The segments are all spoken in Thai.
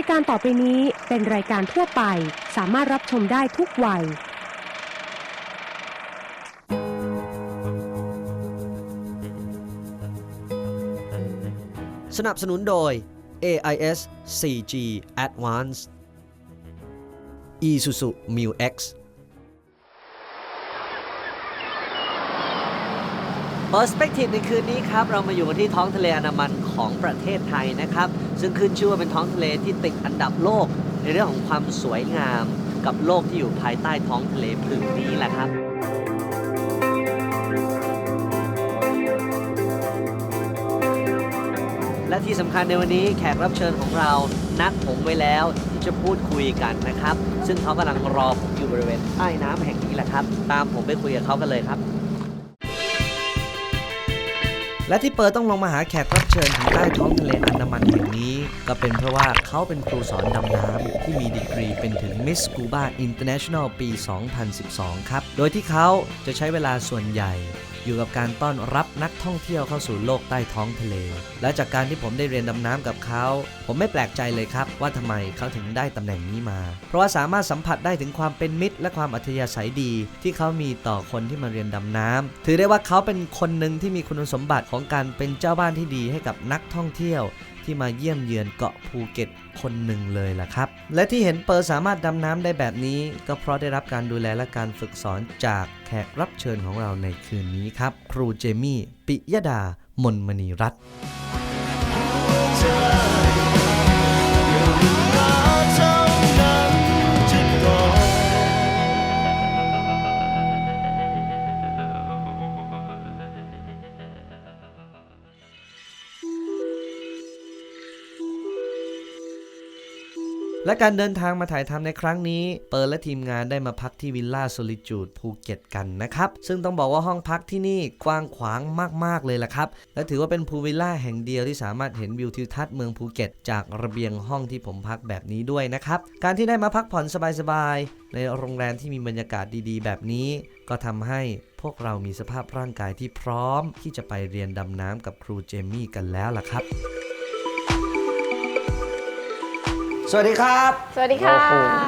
ายการต่อไปนี้เป็นรายการทั่วไป สามารถรับชมได้ทุกวัย สนับสนุนโดย AIS 4G Advanced Isuzu Mu X Perspective ในคืนนี้ครับ เรามาอยู่กันที่ท้องทะเลอันดามันของประเทศไทยนะครับ ซึ่งขึ้นชื่อว่าเป็นท้องทะเลที่ติดอันดับโลก ในเรื่องของความสวยงาม กับโลกที่อยู่ภายใต้ท้องทะเลผืนนี้แหละครับและที่สำคัญในวันนี้แขกรับเชิญของเรานัดผมไว้แล้วที่จะพูดคุยกันนะครับ ซึ่งเขากำลังรอผมอยู่บริเวณใต้น้ำแห่งนี้แหละครับ ตามผมไปคุยกับเขากันเลยครับ และที่เปิดต้องลงมาหาแขกรับเชิญถึงใต้ท้องทะเลอันดามันแห่งนี้ ก็เป็นเพราะว่าเขาเป็นครูสอนดำน้ำที่มีดีกรีเป็นถึง Miss Scuba International ปี 2012 ครับ โดยที่เขาจะใช้เวลาส่วนใหญ่ อยู่กับการต้อนรับนักท่องเที่ยวเข้าสู่โลกใต้ท้องทะเล และจากการที่ผมได้เรียนดำน้ำกับเขา ผมไม่แปลกใจเลยครับ ว่าทำไมเขาถึงได้ตำแหน่งนี้มา เพราะว่าสามารถสัมผัสได้ถึงความเป็นมิตร และความอัธยาศัยดี ที่เขามีต่อคนที่มาเรียนดำน้ำถือได้ว่าเขาเป็นคนหนึ่งที่มีคุณสมบัติของการเป็นเจ้าบ้านที่ดีให้กับนักท่องเที่ยว ที่มาเยี่ยมเยือนเกาะภูเก็ตคนหนึ่งเลยล่ะครับ และที่เห็นเปอร์สามารถดำน้ำได้แบบนี้ ก็เพราะได้รับการดูแลและการฝึกสอนจากแขกรับเชิญของเราในคืนนี้ครับ ครูเจมี่ ปิยดา มนมณีรัตน์ และการเดินทางมาถ่ายทำในครั้งนี้ เปิร์และทีมงานได้มาพักที่วิลล่าโซลิจูดภูเก็ตกันนะครับ ซึ่งต้องบอกว่าห้องพักที่นี่กว้างขวางมาก ๆ เลยล่ะครับ และถือว่าเป็นพูวิลล่าแห่งเดียวที่สามารถเห็นวิวทิวทัศน์เมืองภูเก็ต จากระเบียงห้องที่ผมพักแบบนี้ด้วยนะครับ การที่ได้มาพักผ่อนสบาย ๆ ในโรงแรมที่มีบรรยากาศดี ๆ แบบนี้ ก็ทำให้พวกเรามีสภาพร่างกายที่พร้อม ที่จะไปเรียนดำน้ำกับครูเจมี่กันแล้วล่ะครับ สวัสดีครับสวัสดีค่ะ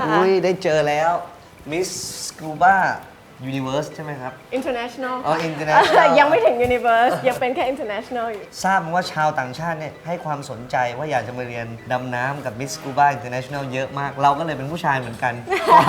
โอ้โหอุ๊ยได้เจอแล้ว Miss Scuba Universe ใช่ไหมครับ international อ๋อ international ยังไม่ถึง universe ยังเป็นแค่ international อยู่ ทราบมาว่าชาวต่างชาติเนี่ยให้ความสนใจว่าอยากจะมาเรียนดำน้ำกับ Miss Scuba International เยอะมาก เราก็เลยเป็นผู้ชายเหมือนกัน ขอ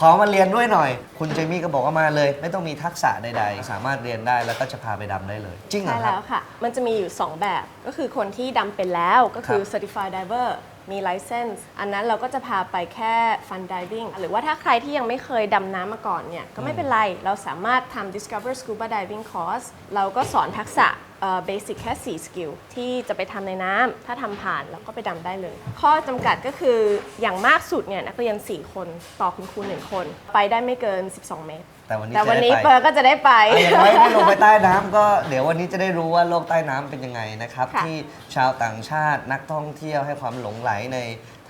ขอมาเรียนด้วยหน่อย คุณเจมี่ก็บอกว่ามาเลย ไม่ต้องมีทักษะใด ๆ สามารถเรียนได้แล้วก็จะพาไปดำได้เลย จริงเหรใช่อครัแล้บ วค่ะ มันจะมีอยู่ 2 แบบ ก็คือคนที่ดำเป็นแล้ว ก็คือ ครับ certified diver มี license อันนั้นเราก็จะพาไปแค่ fun diving หรือว่าถ้าใครที่ยังไม่เคยดำน้ำมาก่อนเนี่ย ก็ไม่เป็นไร เราสามารถทำ discover scuba diving course เราก็สอนทักษะเบสิกแค่ 4 สกิล ที่จะไปทำในน้ำถ้าทำผ่านเราก็ไปดำได้เลย ข้อจำกัดก็คืออย่างมากสุดเนี่ยนักเรียน 4 คนต่อคุณครู1คน ไปได้ไม่เกิน 12 เมตร แต่วันนี้แต่วันนี้จะได้ไปเปิร์ก็จะได้ไป อะอย่างน้อยได้ลงไปใต้น้ำก็เดี๋ยววันนี้จะได้รู้ว่าโลกใต้น้ำเป็นยังไงนะครับ ค่ะ ที่ชาวต่างชาตินักท่องเที่ยวให้ความหลงไหลใน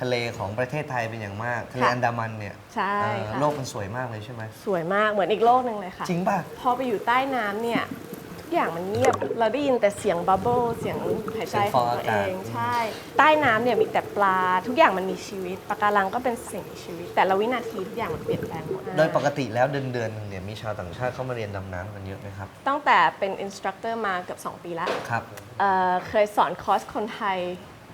ทะเลของประเทศไทยเป็นอย่างมากทะเลอันดามันเนี่ยใช่เอ่อค่ะโลกมันสวยมากเลยใช่ไหมสวยมากเหมือนอีกโลกหนึ่งเลยค่ะ จริงป่ะ พอไปอยู่ใต้น้ำเนี่ยทุ กอย่างมันเงียบ เราได้ยินแต่เสียงบับเบิลเสียงหายใจของตัวเองใช่ ใต้น้ำเนี่ยมีแต่ปลา ทุกอย่างมันมีชีวิตปะการังก็เป็นสิ่งมีชีวิต แต่ละวินาทีทุกอย่างมันเปลี่ยนแปลงหมดโดยปกติแล้วเดือนเดือนหนึงเนี่ยมีชาวต่างชาติเข้ามาเรียนดำน้ำกันเยอะไหมครับ ตั้งแต่เป็นอินสตรัคเตอร์มาเกือบ2 ปีแล้วครับเอ่อเคยสอนคอร์สคนไทย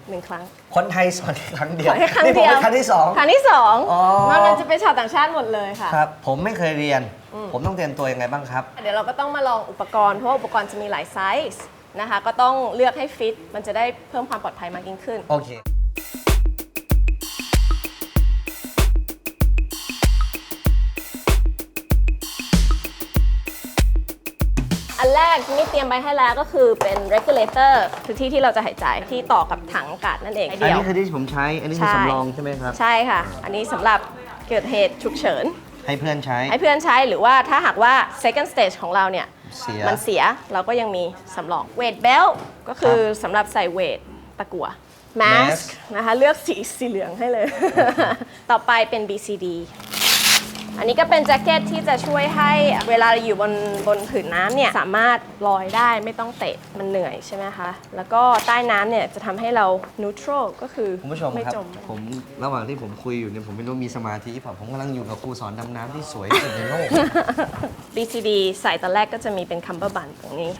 หนึ่งครั้ง คนไทยสอนแค่ครั้งเดียสวอนแค่ครั้งนี่ผมเดียว เป็นครั้งที่สอง ครั้งที่สองอ๋อ นอกนั้นจะเป็นชาวต่างชาติหมดเลยค่ะ ครับ ผมไม่เคยเรียนผมต้องเตรียมตัวยังไงบ้างครับ เดี๋ยวเราก็ต้องมาลองอุปกรณ์ เพราะว่าอุปกรณ์จะมีหลายไซส์นะคะ ก็ต้องเลือกให้ฟิต มันจะได้เพิ่มความปลอดภัยมากยิ่งขึ้น โอเค กที่นี่เตรียมไปให้แล้วก็คือเป็น regulator คือที่ที่เราจะหายใจที่ต่อกับถังอากาศนั่นเองอันเดียว นี้คือที่ผมใช้ อันนี้คือใช่ สำรองใช่ไหมครับ ใช่ค่ะ อันนี้สำหรับเกิดเหตุฉุกเฉิน ให้เพื่อนใช้ ให้เพื่อนใช้หรือว่าถ้าหากว่า second stage ของเราเนี่ย เสีย มันเสียเราก็ยังมีสำรอง weight belt ก็คือสำหรับใส่เวทตะกั่ว mask mask นะคะ เลือกสีสีเหลืองให้เลย ต่อไปเป็น BCD อันนี้ก็เป็นแจ็คเก็ตที่จะช่วยให้เวลาอยู่บนบนผืนน้ำเนี่ยสามารถลอยได้ไม่ต้องเตะมันเหนื่อยใช่ไหมคะ แล้วก็ใต้น้ำเนี่ยจะทำให้เรา neutral ก็คือคุณผู้ชมไม่ครับ จม ผมระหว่างที่ผมคุยอยู่เนี่ยผมไม่รู้มีสมาธิเปล่าผมกำลังอยู่กับครูสอนดำน้ำที่สวยที่สุดในโลก BCD ใส่ตอนแรกก็จะมีเป็น cummerbund ตรงนี้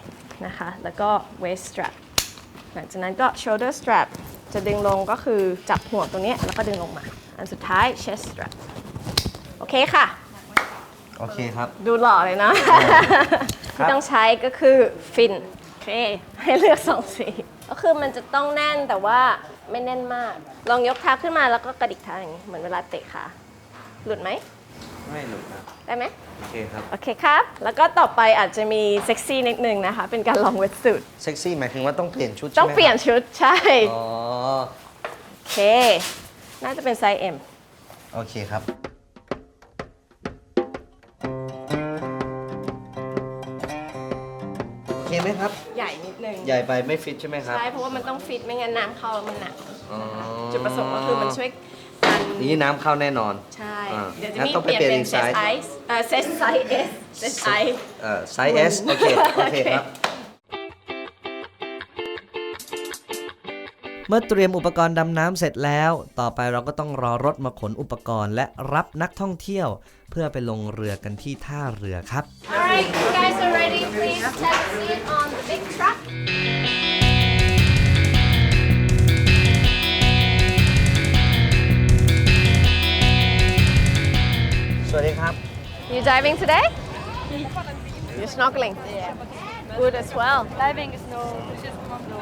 นะคะ แล้วก็ waist strap หลังจากนั้นก็ shoulder strap จะดึงลงก็คือจับห่วงตรงนี้แล้วก็ดึงลงมา อันสุดท้าย chest strap โอ เคค่ะ โอเคครับ ดูหล่อเลยเนาะที่ต้องใช้ก็คือฟินโอเค ให้เลือกสองสีก็คือมันจะต้องแน่นแต่ว่าไม่แน่นมาก ลองยกเท้าขึ้นมาแล้วก็กระดิกเท้าอย่างนี้เหมือนเวลาเตะขาหลุดไหมไม่หลุดครับได้ไหม โอเคครับโอเคครับ แล้วก็ต่อไปอาจจะมีเซ็กซี่นิดนึงนะคะ เป็นการลองเวทสูทเซ็กซี่หมายถึงว่าต้องเปลี่ยนชุดต้องใช่ไหมเปลี่ยนชุดใช่อ๋อโอเค น่าจะเป็นไซส์ M โอเคครับ เคไหมครับ ใหญ่นิดนึงใหญ่ไปไม่ฟิตใช่ไหมครับ ใช่เพราะว่ามันต้องฟิตไม่งั้นน้ำเข้าแล้วมันหนักอ๋อจุดประสงค์ก็คือมันช่วยกันนี่น้ำเข้าแน่นอน ใช่ อ่าเดี๋ยวจะงั้นมีต้องเปไปลี่ยนเปลี่ยนเป็นอีกเซไซตส์ไอซ์เอ่อเซตไซส์เอสเซตไอซ์ เอ่อไซส์ S โอเค โอเคครับเมื่อเตรียมอุปกรณ์ดำน้ำเสร็จแล้ว ต่อไปเราก็ต้องรอรถมาขนอุปกรณ์และรับนักท่องเที่ยว เพื่อไปลงเรือกันที่ท่าเรือครับ Alright you guys are ready please take a seat on the big truck สวัสดีครับ You diving today You're snorkeling Good as well Diving is no, it's just not no.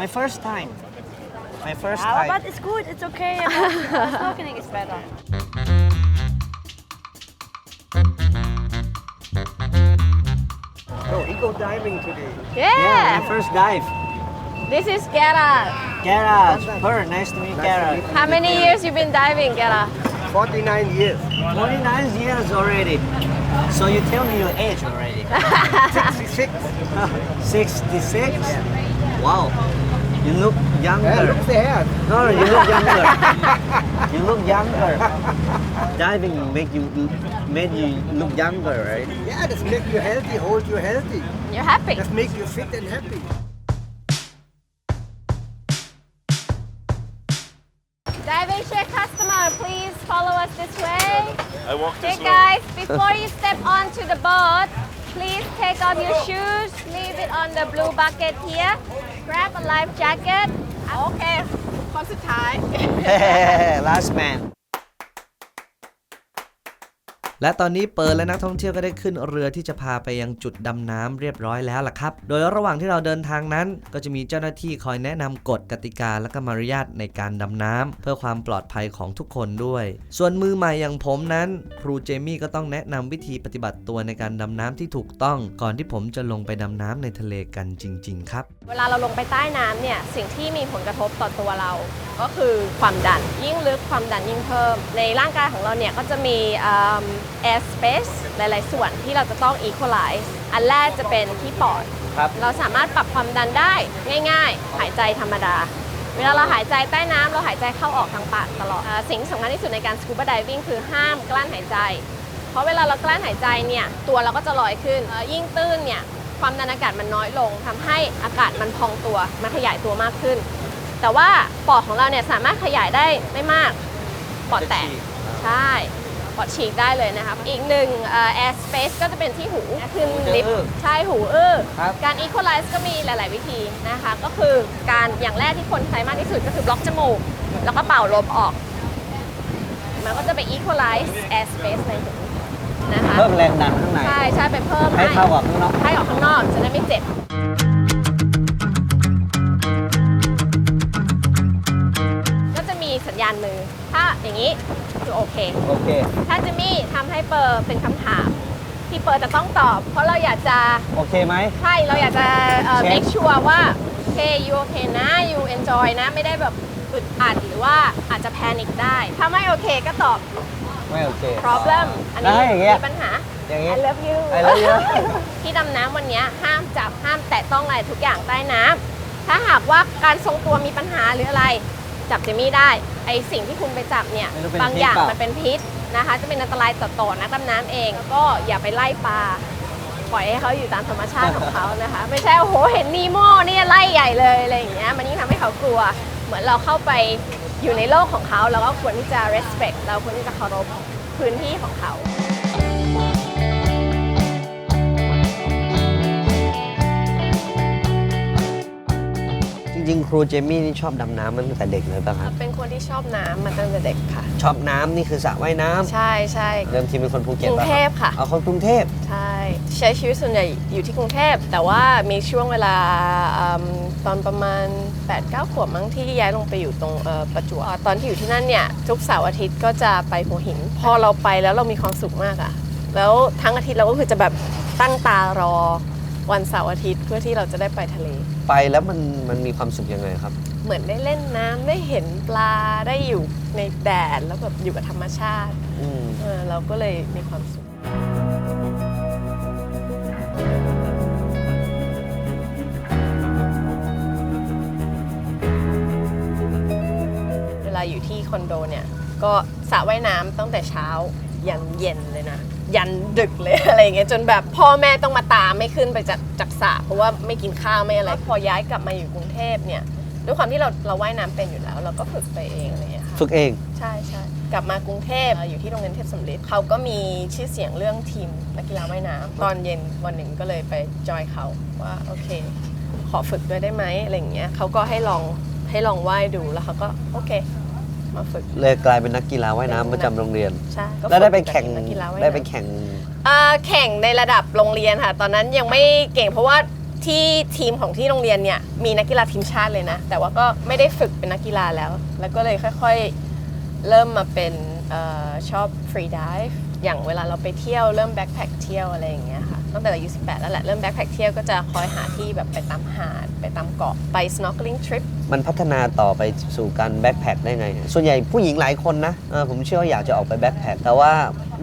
My first time My first Ah, time but it's good, it's okay. But snorkeling is better. Oh, we go diving today. Yeah. My first dive. This is Gara Gara her nice to meet Gara How many years you've been diving Gara 49 years. 49 years already. So you tell me your age already. 66. 66 wow. You look younger look there. No, no, you look younger. you look younger. Diving make you made you look younger, right? Yeah, that's make you healthy, hold you healthy. You're happy That make you fit and happy. Diving share customer please follow us this way I walk this way. guys, before you step onto the boat, please take off your shoes, leave it on the blue bucket here. Grab a life jacket. โอเค คนสุดท้าย last man และตอนนี้เปิดและนักท่องเที่ยวก็ได้ขึ้นเรือที่จะพาไปยังจุดดำน้ำเรียบร้อยแล้วล่ะครับ โดยระหว่างที่เราเดินทางนั้น ก็จะมีเจ้าหน้าที่คอยแนะนำกฎกติกาและก็มารยาทในการดำน้ำเพื่อความปลอดภัยของทุกคนด้วย ส่วนมือใหม่อย่างผมนั้น ครูเจมี่ก็ต้องแนะนำวิธีปฏิบัติตัวในการดำน้ำที่ถูกต้อง ก่อนที่ผมจะลงไปดำน้ำในทะเลกันจริง ๆ ครับ เวลาเราลงไปใต้น้ำเนี่ยสิ่งที่มีผลกระทบต่อตัวเรา ก็คือความดันยิ่งลึกความดันยิ่งเพิ่ม ในร่างกายของเราเนี่ยก็จะมีอ่ air space หลาย ๆ ส่วนที่เราจะต้อง equalize อันแรกจะเป็นที่ปอด ครับ เราสามารถปรับความดันได้ง่าย ๆ หายใจธรรมดา เวลาเราหายใจใต้น้ำเราหายใจเข้าออกทางปากตลอดเอ่อสิ่งที่สำคัญที่สุดในการ scuba diving คือห้ามกลั้นหายใจ เพราะเวลาเรากลั้นหายใจเนี่ย ตัวเราก็จะลอยขึ้นเอ่อยิ่งตื้นเนี่ย ความดันอากาศมันน้อยลงทำให้อากาศมันพองตัว มันขยายตัวมากขึ้น แต่ว่าปอดของเราเนี่ยสามารถขยายได้ไม่มาก ปอดแตก ใช่ ปอดฉีกได้เลยนะครับอีกหนึ่งเอ่อ air space ก็จะเป็นที่หูขึ้นลิฟต์อื้อใช่หูอื้อครับการ equalize ก็มีหลาย ๆ วิธีนะคะ ก็คือการอย่างแรกที่คนใช้มากที่สุดก็คือบล็อกจมูก แล้วก็เป่าลมออก มันก็จะไป equalize air space ในหูนะคะเพิ่มแรงดันข้างในใช่ใช่ไปเพิ่มให้เท่ากับข้างนอกให้ออกข้างนอกจะได้ไม่เจ็บก็จะมีสัญญาณมือ ถ้าอย่างนี้ คือโอเค โอเค ถ้าจะมีทำให้เปิดเป็นคำถาม ที่เปิดจะต้องตอบ เพราะเราอยากจะโอเคไหม ใช่เราอยากจะเอ่อเช็ค make sure ว่าโอเค you โอเคนะ you enjoy นะ ไม่ได้แบบอึดอัดหรือว่าอาจจะ panic ได้ ถ้าไม่โอเคก็ตอบ ไม่โอเค problem อันแล้วนี้ถ้าอย่างเงี้ย มีปัญหา อย่างงี้ I love you I love you ที่ดำน้ำวันเนี้ยห้ามจับห้ามแตะต้องอะไรทุกอย่างใต้น้ำถ้าหากว่าการทรงตัวมีปัญหาหรืออะไร จับเจมี่ได้ไอสิ่งที่คุณไปจับเนี่ยไม่รู้เป็นบางอย่างพิษเปล่ามั มันเป็นพิษนะคะ จะเป็นอันตรายต่อต่อนักดำน้ำเองก็อย่าไปไล่ปลาปล่อยให้เขาอยู่ตามธรรมชาติของเขานะคะ ไม่ใช่โอ้โหเห็นนีโม่เนี่ยไล่ใหญ่เลยอะไรอย่างเงี้ยมันยิ่งทำให้เขากลัว เหมือนเราเข้าไปอยู่ในโลกของเขาเราก็ควรที่จะ respect เราควรที่จะเคารพพื้นที่ของเขา ริงๆ ครูเจมี่นี่ชอบดำน้ำมาตั้งแต่เด็กเลยป่ะครับ เป็นคนที่ชอบน้ำมาตั้งแต่เด็กค่ะ ชอบน้ำนี่คือสระว่ายน้ำใช่ใช่เดิมทีเป็นคนภูกเก็ตรุงป่ะเทพค่ะ เอาคนกรุงเทพ ใช่ ใช้ชีวิตส่วนใหญ่อยู่ที่กรุงเทพ แต่ว่ามีช่วงเวลาอืมตอนประมาณ 8-9 ขวบมั้งที่ย้ายลงไปอยู่ตรงเอ่อประจวบตอนที่อยู่ที่นั่นเนี่ย ทุกเสาร์อาทิตย์ก็จะไปหัวหิน พอเราไปแล้วเรามีความสุขมากอะแล้วทั้งอาทิตย์เราก็คือจะแบบตั้งตารอวันเสาร์อาทิตย์เพื่อที่เราจะได้ไปทะเล ไปแล้วมันมันมีความสุขยังไงครับ เหมือนได้เล่นน้ำได้เห็นปลาได้อยู่ในแดดแล้วแบบอยู่กับธรรมชาติอืมเออเราก็เลยมีความสุข เวลาอยู่ที่คอนโดเนี่ย ก็สระว่ายน้ำตั้งแต่เช้ายันเย็นเลยนะ ยันดึกเลยอะไรอย่างเงี้ยจนแบบพ่อแม่ต้องมาตามไม่ขึ้นไปจากจากสระเพราะว่าไม่กินข้าวไม่อะไรพอย้ายกลับมาอยู่กรุงเทพเนี่ยด้วยความที่เราเราว่ายน้ำเป็นอยู่แล้ว เราก็ฝึกไปเองอะไรอย่างเงี้ยค่ะฝึกเองใช่ใช่กลับมากรุงเทพเอ่ออยู่ที่โรงเรียนเทพสำริดเขาก็มีชื่อเสียงเรื่องทีมนักกีฬาว่ายน้ำตอนเย็นวันหนึ่งก็เลยไปจอยเขาว่าโอเค ขอฝึกด้วยได้ไหมอะไรอย่างเงี้ยเขาก็ให้ลองให้ลองว่ายดูแล้วเขาก็โอเค มาฝึก เลยกลายเป็นนักกีฬาว่ายน้ำประจำโรงเรียน ใช่ก็แล้วได้ไปฝึกแข่งกับนักกีฬาว่ายได้ไปน้ำแข่ง อ่าแข่งในระดับโรงเรียนค่ะ ตอนนั้นยังไม่เก่งเพราะว่าที่ทีมของที่โรงเรียนเนี่ยมีนักกีฬาทีมชาติเลยนะ แต่ว่าก็ไม่ได้ฝึกเป็นนักกีฬาแล้ว แล้วก็เลยค่อยๆ เริ่มมาเป็นเออชอบฟรีดิฟ อย่างเวลาเราไปเที่ยวเริ่มแบ็คแพคเที่ยวอะไรอย่างเงี้ยค่ะตั้งแต่อายุ18 แล้วแหละ เริ่มแบ็คแพคเที่ยวก็จะคอยหาที่แบบไปตามหาด ไปตามเกาะไป snorkeling trip มันพัฒนาต่อไปสู่การแบ็คแพคได้ไง ส่วนใหญ่ผู้หญิงหลายคนนะเออผมเชื่อว่าอยากจะออกไปแบ็คแพคแต่ว่า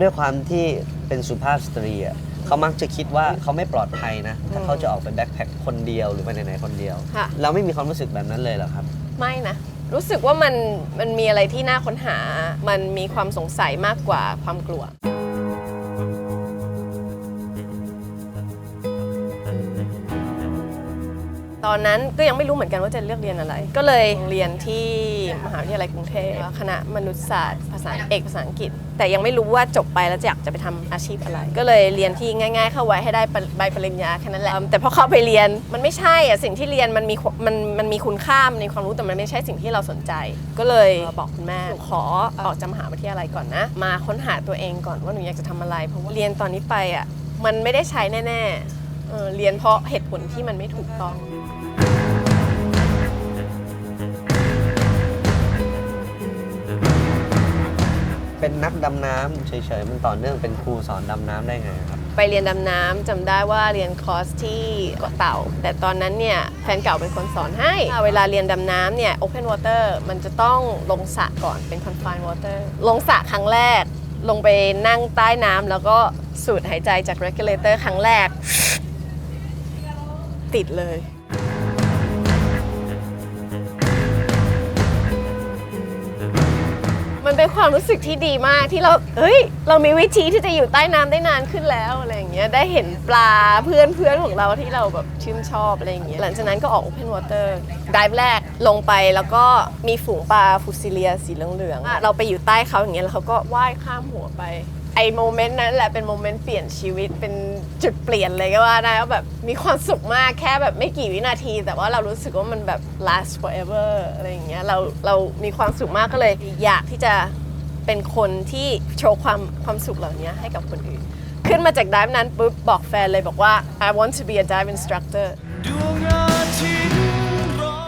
ด้วยความที่เป็นสุภาพสตรีอะเขามักจะคิดว่าเขาไม่ปลอดภัยนะ ถ้าเขาจะออกไปแบ็คแพคคนเดียวหรือไปไหนๆคนเดียว ค่ะ เราไม่มีความรู้สึกแบบนั้นเลยเหรอครับ ไม่นะ รู้สึกว่ามันมันมีอะไรที่น่าค้นหา มันมีความสงสัยมากกว่าความกลัว ตอนนั้นก็ยังไม่รู้เหมือนกันว่าจะเลือกเรียนอะไร ก็เลยเรียนที่มหาวิทยาลัยกรุงเทพคณะมนุษยศาสตร์ภาษาเอกภาษาอังกฤษ แต่ยังไม่รู้ว่าจบไปแล้วจะอยากจะไปทำอาชีพอะไร ก็เลยเรียนที่ง่าย ๆ เข้าไว้ให้ได้ใบปริญญาแค่นั้นแหละแต่พอเข้าไปเรียนมันไม่ใช่อะสิ่งที่เรียนมันมีมันมันมีคุณค่ามันมีความรู้แต่มันไม่ใช่สิ่งที่เราสนใจ ก็เลยบอกคุณแม่ขอออกจากมหาวิทยาลัยก่อนนะ มาค้นหาตัวเองก่อนว่าหนูอยากจะทำอะไร เพราะว่าเรียนตอนนี้ไปอะมันไม่ได้ใช้แน่ๆเเรียนเพราะเหตุผลที่มันไม่ถูกต้อง เป็นนักดำน้ำเฉยๆมันต่อเนื่องเป็นครูสอนดำน้ำได้ไงครับ ไปเรียนดำน้ำจำได้ว่าเรียนคอร์สที่เกาะเต่า แต่ตอนนั้นเนี่ยแฟนเก่าเป็นคนสอนให้ เวลาเรียนดำน้ำเนี่ย Open Water มันจะต้องลงสระก่อนเป็น Confined Water ลงสระครั้งแรก ลงไปนั่งใต้น้ำแล้วก็สูดหายใจจาก Regulator ครั้งแรก ติดเลย เป็นความรู้สึกที่ดีมากที่เราเฮ้ย เรามีวิธีที่จะอยู่ใต้น้ำได้นานขึ้นแล้วอะไรอย่างเงี้ยได้เห็นปลาเพื่อนเพื่อนของเราที่เราแบบชื่นชอบอะไรอย่างเงี้ยหลังจากนั้นก็ออก Open Water ดิฟแรกลงไปแล้วก็มีฝูงปลาฟูซิเลียสีเหลืองๆอะเราไปอยู่ใต้เขาอย่างเงี้ยแล้วเขาก็ว่ายข้ามหัวไป ไอ้โมเมนต์นั้นแหละเป็นโมเมนต์เปลี่ยนชีวิตเป็นจุดเปลี่ยนเลยก็ว่าได้ว่าแบบมีความสุขมากแค่แบบไม่กี่วินาที แต่ว่าเรารู้สึกว่ามันแบบ last forever อะไรอย่างเงี้ยเราเรามีความสุขมากก็เลย อยากที่จะเป็นคนที่โชว์ความความสุขเหล่านี้ให้กับคนอื่น ขึ้นมาจากดิฟนั้นปุ๊บบอกแฟนเลยบอกว่า I want to be a dive instructor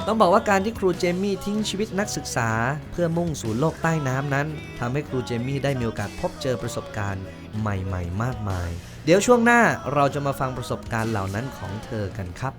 ต้องบอกว่าการที่ครูเจมี่ทิ้งชีวิตนักศึกษา เพื่อมุ่งสู่โลกใต้น้ำนั้นทำให้ครูเจมี่ได้มีโอกาสพบเจอประสบการณ์ใหม่ ๆ มากมาย เดี๋ยวช่วงหน้าเราจะมาฟังประสบการณ์เหล่านั้นของเธอกันครับ